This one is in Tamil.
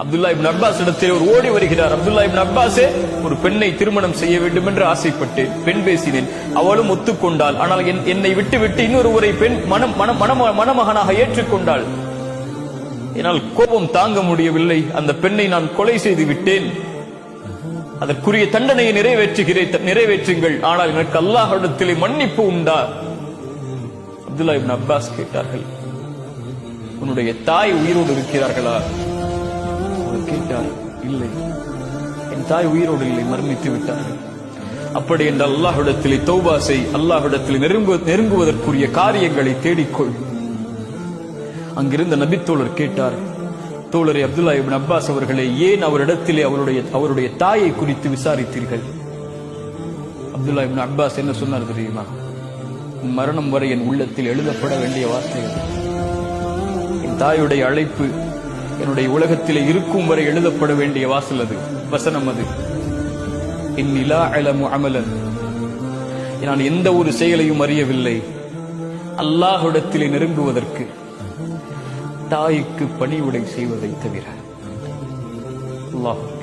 அப்துல்லா இப்னு அப்பாஸ் இடத்தில் ஒரு ஓடி வருகிறார். அப்துல்லா இப்னு அப்பாஸே ஒரு பெண்ணை திருமணம் செய்ய வேண்டும் என்று ஆசைப்பட்டேன் பெண் பேசினேன். அவளும் ஒத்துக்கொண்டாள். ஆனால் என்னை விட்டு விட்டு இன்னொருவரை பெண் மனம் மன மனம மணமகனாக ஏற்றுக்கொண்டாள். என்னால் கோபம் தாங்க முடியவில்லை. அந்த பெண்ணை நான் கொலை செய்து விட்டேன். அதற்குரிய தண்டனையை நிறைவேற்றுகிறேன் நிறைவேற்றுங்கள். ஆனால் எனக்கு அல்லாஹ்விடத்திலே மன்னிப்பு உண்டா? அப்துல்லா இப்னு அப்பாஸ் கேட்டார்கள். உன்னுடைய தாய் உயிரோடு இருக்கிறார்களா? அவர் கேட்டார் இல்லை என் தாய் உயிரோடு இல்லை மரணித்து விட்டார். அப்படி என்ற அல்லாஹ்விடத்திலே தௌபா செய் அல்லாஹ்விடத்தில் நெருங்கு நெருங்குவதற்குரிய காரியங்களை தேடிக்கொள். அங்கிருந்த நபித்தோழர் கேட்டார் தோழரை அப்துல்லா இபின் அப்பாஸ் அவர்களே ஏன் அவரிடத்திலே அவருடைய அவருடைய தாயை குறித்து விசாரித்தீர்கள்? அப்துல்லா இபின் அப்பாஸ் என்ன சொன்னார் தெரியுமா? மரணம் வரை என் உள்ளத்தில் எழுதப்பட வேண்டிய வார்த்தைகள் என் தாயுடைய அழைப்பு என்னுடைய உலகத்திலே இருக்கும் வரை எழுதப்பட வேண்டிய வாசல் அது வசனம் அது. என் அலமு அமலன். நான் எந்த ஒரு செயலையும் அறியவில்லை. அல்லாஹுடத்திலே நெருங்குவதற்கு தாய்க்கு பணிவுடை செய்வதை தவிர. அல்லாஹ்